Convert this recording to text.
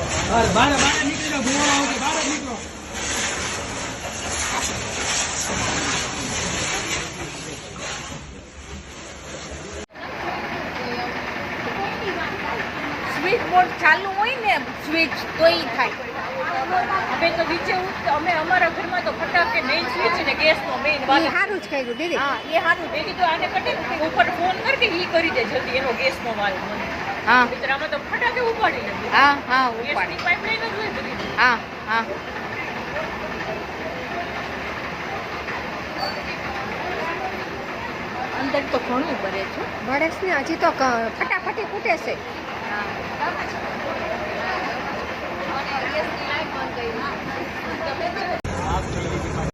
નીકળી જાઓ બહાર નીકળો. સ્વિચ બોર્ડ ચાલુ હોય ને સ્વિચ તો એ થાય. અમે તો નીચે ઉત- અમે અમારા ઘરમાં તો ફટાકે મેઇન સ્વિચ ને ગેસનો મેઇન સારું જ કર્યું દીદી. હા એ સારું મેં તો આને કટે ઉપર ફોન કર કે ઈ કરી દે જલ્દી એનો ગેસનો વાલ મને હા. મિત્ર તો ફટાકે ઉપાડી લે હા હા ઉપાડી. પાઇપલાઇન જ હોય હા હા. અંદર તો ઘણું ભરે છે. બળેશ ને હજી તો ફટાફટી ફૂટે છે. હા.